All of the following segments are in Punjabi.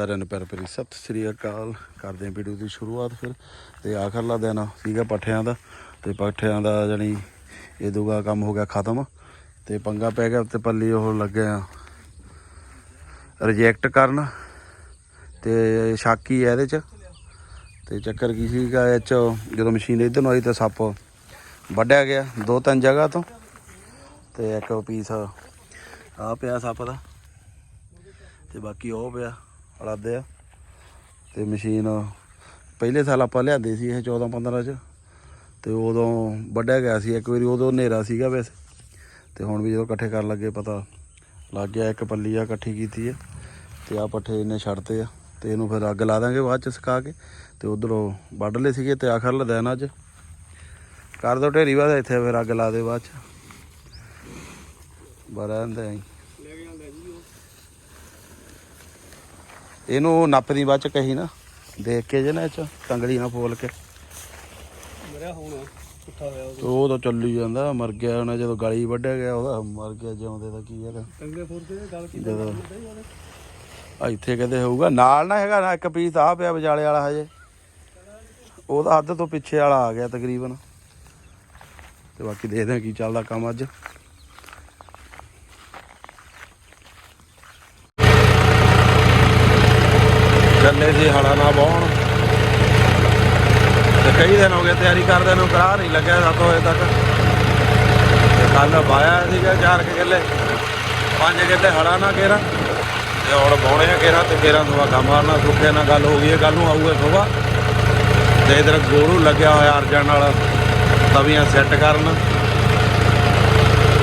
ਸਾਰਿਆਂ ਨੂੰ ਪਿਆਰ ਭਰੀ ਸਤਿ ਸ੍ਰੀ ਅਕਾਲ। ਕਰਦੇ ਹਾਂ ਵੀਡੀਓ ਦੀ ਸ਼ੁਰੂਆਤ ਫਿਰ। ਤੇ ਆਖਰਲਾ ਦਿਨ ਸੀਗਾ ਪੱਠਿਆਂ ਦਾ। ਤੇ ਪੱਠਿਆਂ ਦਾ ਜਾਨੀ ਇਹ ਦੂਗਾ ਕੰਮ ਹੋ ਗਿਆ ਖਤਮ। ਤੇ ਪੰਗਾ ਪੈ ਗਿਆ ਤੇ ਪੱਲੀ ਉਹ ਲੱਗਿਆ ਰਿਜੈਕਟ ਕਰਨ। ਤੇ ਸ਼ਾਕੀ ਹੈ ਇਹਦੇ ਚ। ਤੇ ਚੱਕਰ ਕੀ ਸੀਗਾ ਇਹ ਚ, ਜਦੋਂ ਮਸ਼ੀਨ ਇਧਰ ਨੂੰ ਆਈ ਤਾਂ ਸੱਪ ਵੱਢਿਆ ਗਿਆ ਦੋ ਤਿੰਨ ਜਗ੍ਹਾ ਤੋਂ। ਤੇ ਇੱਕ ਪੀਸ ਆ ਪਿਆ ਸੱਪ ਦਾ। ਤੇ ਬਾਕੀ ਉਹ ਪਿਆ। ਅੜਾਦੇ ਆ। ਤੇ ਮਸ਼ੀਨ ਪਹਿਲੇ ਸਾਲ ਆਪਾਂ ਲਿਆਂਦੇ ਸੀ ਇਹ 14 15 ਚ। ਤੇ ਉਦੋਂ ਵੱਢਿਆ ਗਿਆ ਸੀ, ਇੱਕ ਵਾਰੀ ਉਦੋਂ ਹਨੇਰਾ ਸੀਗਾ ਵੈਸੇ। ਤੇ ਹੁਣ ਵੀ ਜਦੋਂ ਇਕੱਠੇ ਕਰਨ ਲੱਗੇ ਪਤਾ ਲੱਗ ਗਿਆ, ਇੱਕ ਪੱਲੀ ਆ ਇਕੱਠੀ ਕੀਤੀ ਹੈ ਤੇ ਆ ਪੱਠੇ ਇਹਨੇ ਛੱਡਤੇ ਆ। ਤੇ ਇਹਨੂੰ ਫਿਰ ਅੱਗ ਲਾ ਦਾਂਗੇ ਬਾਅਦ ਚ ਸੁਕਾ ਕੇ। ਤੇ ਉਧਰੋਂ ਵੱਢ ਲਏ ਸੀਗੇ ਤੇ ਆਖਰ ਲਦੈਨ ਅੱਜ। ਕਰ ਦੋ ਢੇਰੀ ਬਾਅਦ ਇੱਥੇ ਫਿਰ ਅੱਗ ਲਾ ਦੇ ਬਾਅਦ ਚ। ਬੜਾ ਹੁੰਦਾ ਹੈ ਇਹਨੂੰ ਨੱਪਦੀ ਬਾਅਦ ਚ ਕਹੀ ਨਾ ਦੇਖ ਕੇ ਜੇ ਨਾ ਇਹ ਚ ਤੰਗੜੀ ਨਾ ਫੋਲ ਕੇ। ਮਰਿਆ ਹੁਣ ਪੁੱਠਾ ਹੋਇਆ ਤੇ ਉਹ ਤਾਂ ਚੱਲੀ ਜਾਂਦਾ ਮਰ ਗਿਆ ਉਹਨੇ ਜਦੋਂ ਗਲੀ ਵੱਢਿਆ ਗਿਆ ਉਹਦਾ ਮਰ ਗਿਆ ਜਿਉਂਦੇ ਦਾ ਕੀ ਹੈਗਾ। ਟੰਗੇ ਫੁਰਦੇ ਗੱਲ ਕੀ ਜਦੋਂ ਆ ਇੱਥੇ ਕਹਿੰਦੇ ਹੋਊਗਾ ਨਾਲ ਨਾ ਹੈਗਾ ਨਾ ਇੱਕ ਪੀਸ ਆ ਪਿਆ ਵਿਚਾਲੇ ਵਾਲਾ ਹਜੇ। ਉਹਦਾ ਅੱਧ ਤੋਂ ਪਿੱਛੇ ਵਾਲਾ ਆ ਗਿਆ ਤਕਰੀਬਨ। ਤੇ ਬਾਕੀ ਦੇਖਦੇ ਹਾਂ ਕੀ ਚੱਲਦਾ ਕੰਮ ਅੱਜ। ਚੱਲੇ ਸੀ ਹੜਾ ਨਾ ਬਾਉਣ ਤੇ ਕਈ ਦਿਨ ਹੋ ਗਏ ਤਿਆਰੀ ਕਰਦੇ ਨੂੰ ਕਰਾ ਨਹੀਂ ਲੱਗਿਆ 7 ਵਜੇ ਤੱਕ। ਤੇ ਕੱਲ ਪਾਇਆ ਸੀਗਾ ਚਾਰ ਕੁ ਕਿੱਲੇ। ਪੰਜ ਕਿੱਲੇ ਹੜਾ ਨਾ ਕੇਰਾ। ਤੇ ਹੁਣ ਬਾਉਣੇ ਆ ਕੇਰਾ ਤੇ ਕੇਰਾ ਤੋਂ ਕੰਮ ਮਾਰਨਾ ਸੁੱਖੇ ਨਾਲ ਗੱਲ ਹੋ ਗਈ ਹੈ ਕੱਲ ਨੂੰ ਆਊਗਾ ਸੁਬਾ ਤੇ ਇਧਰ ਗੋਰੂ ਲੱਗਿਆ ਹੋਇਆ ਅਰਜਨ ਨਾਲ, ਤਵੀਆਂ ਸੈੱਟ ਕਰਨ।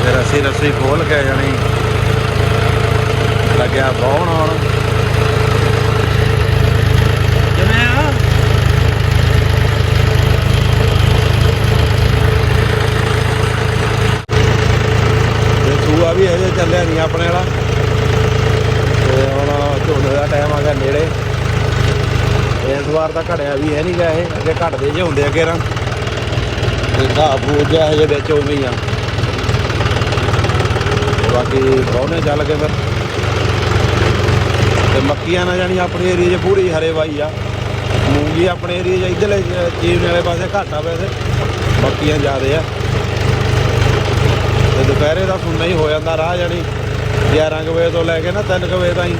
ਤੇ ਰੱਸੀ ਰੱਸੀ ਖੋਲ ਕੇ ਜਾਣੀ। ਲੱਗਿਆ ਬਾਉਣ ਹੁਣ ਕਿਵੇਂ ਆ ਤੇ ਸੂਆ ਵੀ ਹਜੇ ਚੱਲਿਆ ਨਹੀਂ ਆਪਣੇ ਵਾਲਾ। ਤੇ ਹੁਣ ਝੋਨੇ ਦਾ ਟਾਈਮ ਆ ਗਿਆ ਨੇੜੇ। ਇਸ ਵਾਰ ਤਾਂ ਘੜਿਆ ਵੀ ਹੈ ਨਹੀਂ ਗਾ ਇਹ ਅੱਗੇ ਘਟਦੇ ਜੇ ਹੁੰਦੇ ਆ ਕੇਰਾਂ ਤੇ ਘਾਹ ਫੂਜ ਜਿਹਾ ਹਜੇ ਵਿੱਚ ਉਵੇਂ ਹੀ ਆ। ਬਾਕੀ ਬਹੁਨੇ ਚੱਲ ਕੇ ਫਿਰ। ਤੇ ਮੱਕੀਆਂ ਨਾ ਜਾਣੀ ਆਪਣੇ ਏਰੀਏ 'ਚ ਪੂਰੀ ਹਰੇ ਵਾਈ ਆ। ਮੂੰਗੀ ਆਪਣੇ ਏਰੀਏ 'ਚ ਇਧਰਲੇ ਚੀਨ ਵਾਲੇ ਪਾਸੇ ਘੱਟ ਆ ਵੈਸੇ। ਮੱਕੀਆਂ ਜ਼ਿਆਦੇ ਆ। ਤੇ ਦੁਪਹਿਰੇ ਦਾ ਸੁਣਨਾ ਹੀ ਹੋ ਜਾਂਦਾ ਰਾਹ ਜਾਣੀ। 11 ਕੁ ਵਜੇ ਤੋਂ ਲੈ ਕੇ ਨਾ 3 ਕੁ ਵਜੇ ਤਾਈਂ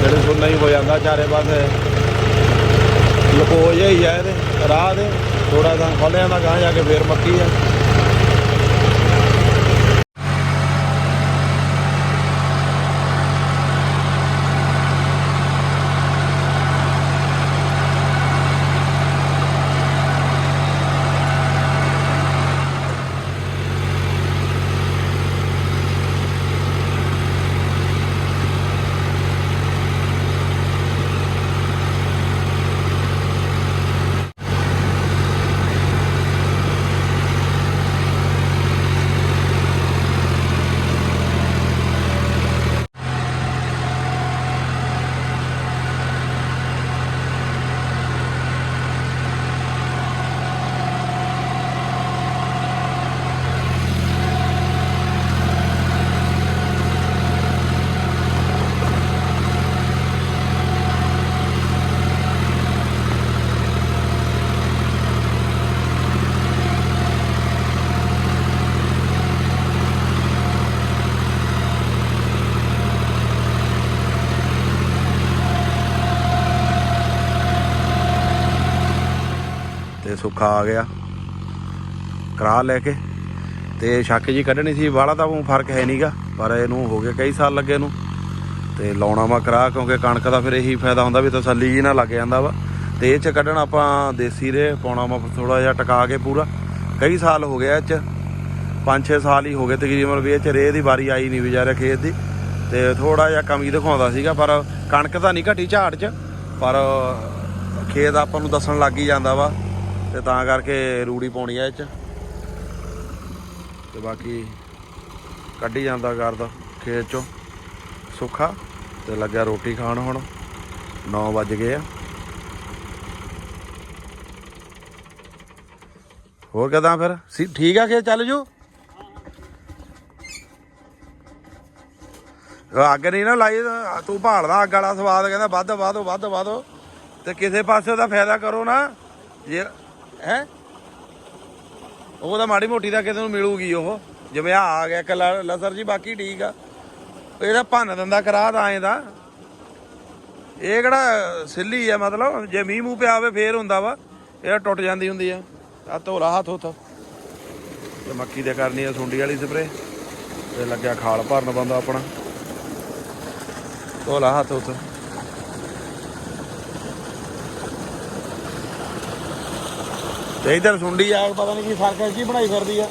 ਜਿਹੜੇ ਸੁਣਨਾ ਹੀ ਹੋ ਜਾਂਦਾ ਚਾਰੇ ਪਾਸੇ। ਲਕੋ ਜਿਹਾ ਹੀ ਆ ਇਹਦੇ, ਰਾਹ ਦੇ ਥੋੜਾ ਤਾਂ ਖੋਲਿਆਂ ਦਾ ਗਾਂ ਜਾ ਕੇ ਫੇਰ ਮੱਕੀ ਆ। ਤੇ ਸੁੱਖਾ ਆ ਗਿਆ। ਕਰਾ ਲੈ ਕੇ। ਤੇ ਸ਼ੱਕ ਜੀ ਕੱਢਣੀ ਸੀ, ਵਾਲਾ ਤਾਂ ਉਹ ਫ਼ਰਕ ਹੈ ਨਹੀਂਗਾ ਪਰ ਇਹਨੂੰ ਹੋ ਗਏ ਕਈ ਸਾਲ ਲੱਗੇ ਨੂੰ। ਤੇ ਲਾਉਣਾ ਵਾ ਕਰਾ, ਕਿਉਂਕਿ ਕਣਕ ਦਾ ਫਿਰ ਇਹੀ ਫਾਇਦਾ ਹੁੰਦਾ ਵੀ ਤਸੱਲੀ ਜੀ ਨਾਲ ਲੱਗ ਜਾਂਦਾ ਵਾ। ਤੇ ਇਹ ਚ ਕੱਢਣ ਆਪਾਂ ਦੇਸੀ ਰੇ ਪਾਉਣਾ ਵਾ ਥੋੜਾ ਜਿਹਾ ਟਕਾ ਕੇ ਪੂਰਾ। ਕਈ ਸਾਲ ਹੋ ਗਿਆ ਇਹ ਚ। 5-6 ਸਾਲ ਹੀ ਹੋ ਗਏ ਤਕਰੀਬਨ ਵੀ ਇਹ ਚ ਰੇ ਦੀ ਵਾਰੀ ਆਈ ਨਹੀਂ ਵਿਚਾਰੇ ਖੇਤ ਦੀ। ਤੇ ਥੋੜਾ ਜਿਹਾ ਕਮੀ ਦਿਖਾਉਂਦਾ ਸੀਗਾ, ਪਰ ਕਣਕ ਤਾਂ ਨਹੀਂ ਘਟੀ ਝਾੜ ਚ, ਪਰ ਖੇਤ ਆਪਾਂ ਨੂੰ ਦੱਸਣ ਲੱਗ ਹੀ ਜਾਂਦਾ ਵਾ। ਤੇ ਤਾਂ ਕਰਕੇ ਰੂੜੀ ਪਾਉਣੀ ਆ ਇਹ ਚ। ਤੇ ਬਾਕੀ ਕੱਢੀ ਜਾਂਦਾ ਕਰਦਾ ਖੇਤ ਚੋਂ। ਸੁੱਖਾ ਤੇ ਲੱਗਿਆ ਰੋਟੀ ਖਾਣ ਹੁਣ। 9 ਵੱਜ ਗਏ ਆ। ਹੋਰ ਕਦਾਂ ਫਿਰ? ਠੀਕ ਆ ਖੇਤ ਚੱਲ ਜੂ? ਅੱਗ ਨਹੀਂ ਨਾ ਲਾਈ, ਤੂੰ ਭਾਲਦਾ ਅੱਗ ਵਾਲਾ ਸਵਾਦ, ਕਹਿੰਦਾ ਵੱਧ, ਵਾਧੋ ਵੱਧ, ਵਾਧੋ। ਤੇ ਕਿਸੇ ਪਾਸੇ ਉਹਦਾ ਫਾਇਦਾ ਕਰੋ ਨਾ। ਜੇ ਹੈ? ਉਹ ਤਾਂ ਮਾੜੀ ਮੋਟੀ ਦਾ ਕਿਸੇ ਨੂੰ ਮਿਲੂਗੀ ਉਹ। ਜਿਵੇਂ ਆ ਆ ਗਿਆ, ਕੱਲਾ ਲਸਰ ਜੀ, ਬਾਕੀ ਠੀਕ ਆ। ਇਹਦਾ ਭੰਨ ਦਿੰਦਾ, ਕਰਾ ਤਾਂ ਐਂ ਦਾ ਇਹ ਕਿਹੜਾ ਸਿੱਲੀ ਆ ਮਤਲਬ? ਜੇ ਮੀਂਹ ਮੂੰਹ ਪਿਆ ਹੋਵੇ, ਫੇਰ ਹੁੰਦਾ ਵਾ। ਇਹ ਟੁੱਟ ਜਾਂਦੀ ਹੁੰਦੀ ਆ। ਆ ਧੋਲਾ ਹੱਥ ਹੁੱਥ ਤੇ ਮੱਕੀ ਦੇ ਕਰਨੀ ਆ ਸੁੰਡੀ ਵਾਲੀ ਸਪਰੇ। ਤੇ ਲੱਗਿਆ ਖਾਲ ਭਰਨ ਬੰਦਾ ਆਪਣਾ। ਧੋਲਾ ਹੱਥ ਹੁੱਥ ਤੇ ਇਧਰ ਸੁੰਡੀ ਆ, ਪਤਾ ਨਹੀਂ ਕੀ ਸਰਕਸ ਜੀ ਬਣਾਈ ਫਿਰਦੀ ਆ?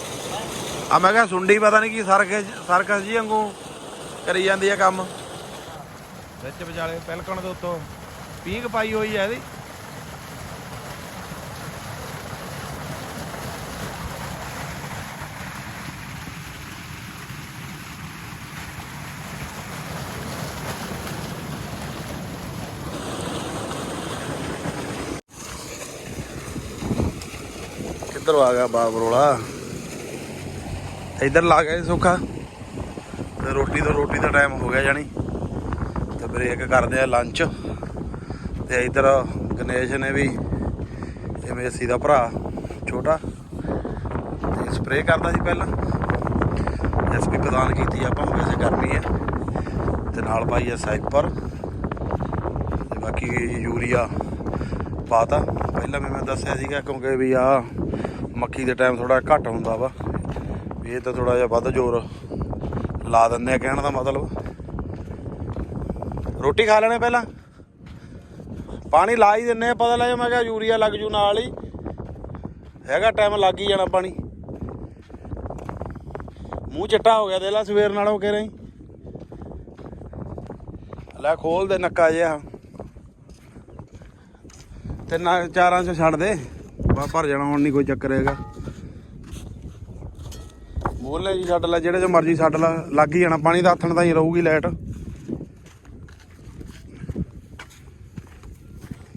ਆ ਮੈਂ ਕਿਹਾ ਸੁੰਡੀ ਪਤਾ ਨਹੀਂ ਕੀ ਸਰਕਸ ਸਰਕਸ ਜੀ ਵਾਂਗੂ ਕਰੀ ਜਾਂਦੀ ਆ ਕੰਮ। ਵਿੱਚ ਵਿਚਾਲੇ ਪਿਲਕਣ ਦੇ ਉੱਤੋਂ ਪੀਂਘ ਪਾਈ ਹੋਈ ਆ ਇਹਦੀ। ਕਿੱਧਰ ਆ ਗਿਆ ਬਾਬਰੋਲਾ ਇੱਧਰ ਲਾ ਗਿਆ ਜੀ ਸੁੱਖਾ। ਤੇ ਰੋਟੀ ਤੋਂ ਰੋਟੀ ਦਾ ਟਾਈਮ ਹੋ ਗਿਆ ਜਾਣੀ। ਤੇ ਬ੍ਰੇਕ ਕਰਦੇ ਆ ਲੰਚ ਤੇ ਇੱਧਰ ਗਣੇਸ਼ ਨੇ ਵੀ ਇਹ ਮੇਸੀ ਦਾ ਭਰਾ ਛੋਟਾ। ਤੇ ਸਪਰੇਅ ਕਰਦਾ ਸੀ ਪਹਿਲਾਂ। ਐਸਪੀ ਪ੍ਰਦਾਨ ਕੀਤੀ ਆਪਾਂ, ਵੈਸੇ ਕਰਨੀ ਹੈ ਤੇ ਨਾਲ ਪਾਈ ਹੈ ਸਾਈਪਰ। ਤੇ ਬਾਕੀ ਯੂਰੀਆ ਪਾਤਾ। ਪਹਿਲਾਂ ਵੀ ਮੈਂ ਦੱਸਿਆ ਸੀਗਾ, ਕਿਉਂਕਿ ਵੀ ਆ ਮੱਕੀ ਦੇ ਟਾਈਮ ਥੋੜਾ ਘੱਟ ਹੁੰਦਾ ਵਾ। ਇਹ ਤਾਂ ਥੋੜਾ ਜਿਹਾ ਵੱਧ ਜ਼ੋਰ ਲਾ ਦਿੰਦੇ ਆ ਕਹਿਣ ਦਾ ਮਤਲਬ। ਰੋਟੀ ਖਾ ਲੈਣੇ ਪਹਿਲਾਂ? ਪਾਣੀ ਲਾ ਹੀ ਦਿੰਨੇ ਆ, ਪਤਾ ਲੱਗ ਮੈਂ ਕਿਹਾ ਯੂਰੀਆ ਲੱਗ ਜੂ ਨਾਲ ਹੀ। ਹੈਗਾ ਟਾਈਮ ਲੱਗ ਹੀ ਜਾਣਾ ਪਾਣੀ। ਮੂੰਹ ਚਿੱਟਾ ਹੋ ਗਿਆ, ਦੇ ਲਾ ਸਵੇਰ ਨਾਲੋਂ ਕਹਿ ਰਹੀ ਲੈ ਖੋਲ ਦੇ ਨੱਕਾ ਜਿਹਾ। ਤੇ ਨਾ ਚਾਰਾਂ ਚ ਛੱਡ ਦੇ। ਬਾ ਭਰ ਜਾਣਾ, ਹੁਣ ਨਹੀਂ ਕੋਈ ਚੱਕਰ ਹੈਗਾ। ਬੋਲ ਲੈ ਜੀ, ਛੱਡ ਲੈ, ਜਿਹੜੇ ਚ ਮਰਜ਼ੀ ਛੱਡ ਲੈ, ਲੱਗ ਹੀ ਜਾਣਾ, ਪਾਣੀ ਦਾ ਹੱਥਣ ਤਾਂ ਹੀ ਰਹੂਗੀ ਲਾਈਟ।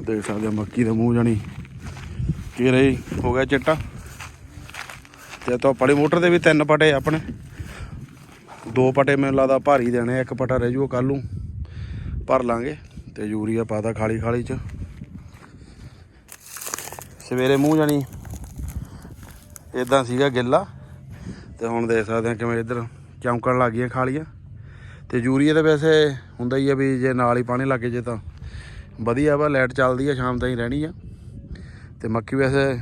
ਦੇਖ ਸਕਦੇ ਮੱਕੀ ਦਾ ਮੂੰਹ ਜਾਣੀ ਕੀ ਹੋ ਗਿਆ ਚਿੱਟਾ। ਤੇ ਤਾਂ ਪੜੀ ਮੋਟਰ ਦੇ ਵੀ ਤਿੰਨ ਪਟੇ ਆਪਣੇ। ਦੋ ਪਟੇ ਮੈਨੂੰ ਲੱਗਦਾ ਭਾਰੀ ਦੇਣੇ ਇੱਕ ਪਟਾ ਰਹਿ ਜੂ ਕੱਲ ਨੂੰ। ਭਰ ਲਾਂਗੇ, ਤੇ ਯੂਰੀਆ ਪਾਤਾ ਖਾਲੀ ਖਾਲੀ ਚ। ਸਵੇਰੇ ਮੂੰਹ ਜਾਣੀ। ਇਦਾਂ ਸੀਗਾ ਗਿੱਲਾ। ਤੇ ਹੁਣ ਦੇਖ ਸਕਦੇ ਆ ਕਿਵੇਂ ਇੱਧਰ ਚਮਕਣ ਲੱਗ ਗਈਆਂ ਖਾਲੀਆਂ। ਤੇ ਯੂਰੀਆ ਤਾਂ ਵੈਸੇ ਹੁੰਦਾ ਹੀ ਆ ਵੀ ਜੇ ਨਾਲ ਹੀ ਪਾਣੀ ਲੱਗੇ ਜੇ ਤਾਂ ਵਧੀਆ ਵਾ, ਲਾਈਟ ਚੱਲਦੀ ਆ, ਸ਼ਾਮ ਤਾਈਂ ਰਹਿਣੀ ਆ। ਤੇ ਮੱਕੀ ਵੈਸੇ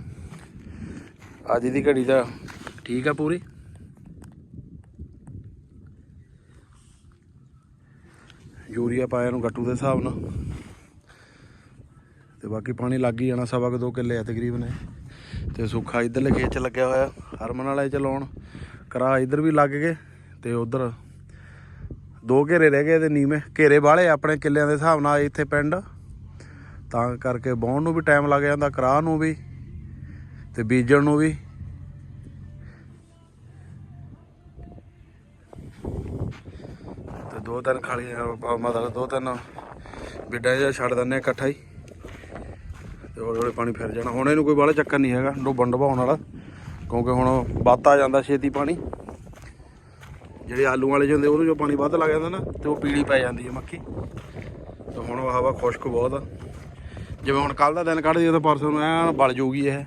ਅੱਜ ਦੀ ਘੜੀ ਤਾਂ ਠੀਕ ਆ ਪੂਰੀ। ਯੂਰੀਆ ਪਾਇਆ ਨੂੰ ਗੱਟੂ ਦੇ ਹਿਸਾਬ ਨਾਲ। ਤੇ ਬਾਕੀ ਪਾਣੀ ਲੱਗ ਹੀ ਜਾਣਾ ਸਵਾ ਕੁ ਦੋ ਕਿੱਲੇ ਆ ਤਕਰੀਬਨ ਇਹ। ਤੇ ਸੁੱਖਾ ਇਧਰਲੇ ਖੇਤ ਚ ਲੱਗਿਆ ਹੋਇਆ, ਹਰਮਨ ਵਾਲੇ ਚ ਲਾਉਣ। ਕਰਾ ਇਧਰ ਵੀ ਲੱਗ ਗਏ ਤੇ ਉਧਰ ਦੋ ਘੇਰੇ ਰਹਿ ਗਏ ਤੇ ਨੀਵੇਂ। ਘੇਰੇ ਵਾਲੇ ਆਪਣੇ ਕਿੱਲਿਆਂ ਦੇ ਹਿਸਾਬ ਨਾਲ ਇੱਥੇ ਪਿੰਡ। ਤਾਂ ਕਰਕੇ ਵਾਹੁਣ ਨੂੰ ਵੀ ਟਾਈਮ ਲੱਗ ਜਾਂਦਾ, ਕਰਾਹ ਨੂੰ ਵੀ ਤੇ ਬੀਜਣ ਨੂੰ ਵੀ। ਤੇ ਦੋ ਤਿੰਨ ਖਾਲੀਆਂ ਮਤਲਬ ਦੋ ਤਿੰਨ ਬਿੱਡਾਂ ਜਿਹਾ ਛੱਡ ਦਿੰਦੇ ਆ ਇਕੱਠਾ ਹੀ। ਤੇ ਹੌਲੀ ਹੌਲੀ ਪਾਣੀ ਫਿਰ ਜਾਣਾ। ਹੁਣ ਇਹਨੂੰ ਕੋਈ ਬਾਹਲਾ ਚੱਕਰ ਨਹੀਂ ਹੈਗਾ ਡੋਬਣ ਡਬਾਉਣ ਵਾਲਾ, ਕਿਉਂਕਿ ਹੁਣ ਵੱਧ ਆ ਜਾਂਦਾ ਛੇਤੀ ਪਾਣੀ। ਜਿਹੜੇ ਆਲੂ ਵਾਲੇ ਜਿਹੇ ਹੁੰਦੇ, ਉਹਨੂੰ ਜੋ ਪਾਣੀ ਵੱਧ ਲੱਗ ਜਾਂਦਾ ਨਾ, ਤੇ ਉਹ ਪੀਲੀ ਪੈ ਜਾਂਦੀ ਹੈ ਮੱਕੀ ਤੇ ਹੁਣ ਉਹ ਹਵਾ ਖੁਸ਼ਕ ਬਹੁਤ ਆ। ਜਿਵੇਂ ਹੁਣ ਕੱਲ ਦਾ ਦਿਨ ਕੱਢਦੀ ਤਾਂ ਪਰਸੋਂ ਨੂੰ ਐਨ ਬਲ ਜੂਗੀ ਇਹ।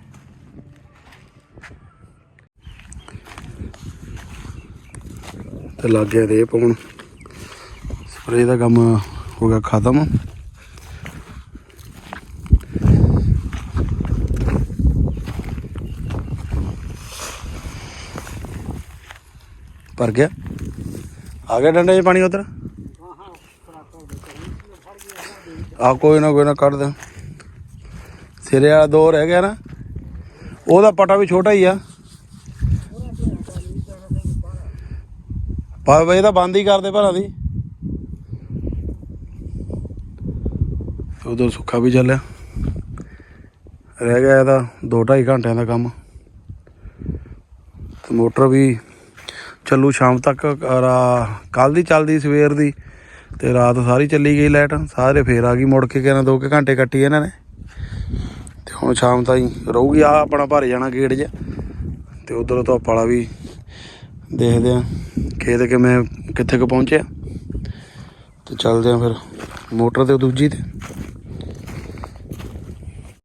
ਤੇ ਲੱਗ ਗਿਆ ਰੇ ਪਾਉਣ। ਸਪਰੇ ਦਾ ਕੰਮ ਹੋ ਗਿਆ ਖਤਮ। ਭਰ ਗਿਆ। ਆ ਗਿਆ ਡੰਡੇ 'ਚ ਪਾਣੀ ਉਧਰ? ਆ ਕੋਈ ਨਾ ਕੋਈ ਨਾ ਕੱਢ ਦੇ ਸਿਰੇ ਵਾਲਾ ਦੋ ਰਹਿ ਗਿਆ ਨਾ। ਉਹਦਾ ਪਟਾ ਵੀ ਛੋਟਾ ਹੀ ਆ। ਪਰ ਬਈ ਤਾਂ ਬੰਦ ਹੀ ਕਰਦੇ ਭਰਾਂ ਦੀ। ਉਦੋਂ ਸੁੱਖਾ ਵੀ ਚੱਲਿਆ। ਰਹਿ ਗਿਆ ਇਹਦਾ 2.5 ਘੰਟਿਆਂ ਦਾ ਕੰਮ। ਤੇ ਮੋਟਰ ਵੀ ਚੱਲੂ ਸ਼ਾਮ ਤੱਕ ਕੱਲ ਦੀ ਚੱਲਦੀ ਸਵੇਰ ਦੀ, ਤੇ ਰਾਤ ਸਾਰੀ ਚੱਲੀ ਗਈ ਲਾਈਟ, ਸਾਰੇ ਫੇਰ ਆ ਗਈ ਮੁੜ ਕੇ ਕਹਿੰਦਾ ਦੋ ਕੁ ਘੰਟੇ ਕੱਟੀ ਇਹਨਾਂ ਨੇ। ਤੇ ਹੁਣ ਸ਼ਾਮ ਤਾਈਂ ਰਹੂਗੀ ਆ ਆਪਣਾ ਭਰ ਜਾਣਾ ਗੇੜ 'ਚ ਤੇ ਉਧਰ ਤੋਂ ਵਾਲਾ ਵੀ ਦੇਖਦੇ ਆ ਖੇਤ ਕਿਵੇਂ, ਕਿੱਥੇ ਕੁ ਪਹੁੰਚਿਆ। ਤੇ ਚੱਲਦੇ ਆ ਫਿਰ ਮੋਟਰ ਤੇ ਦੂਜੀ ਤੇ।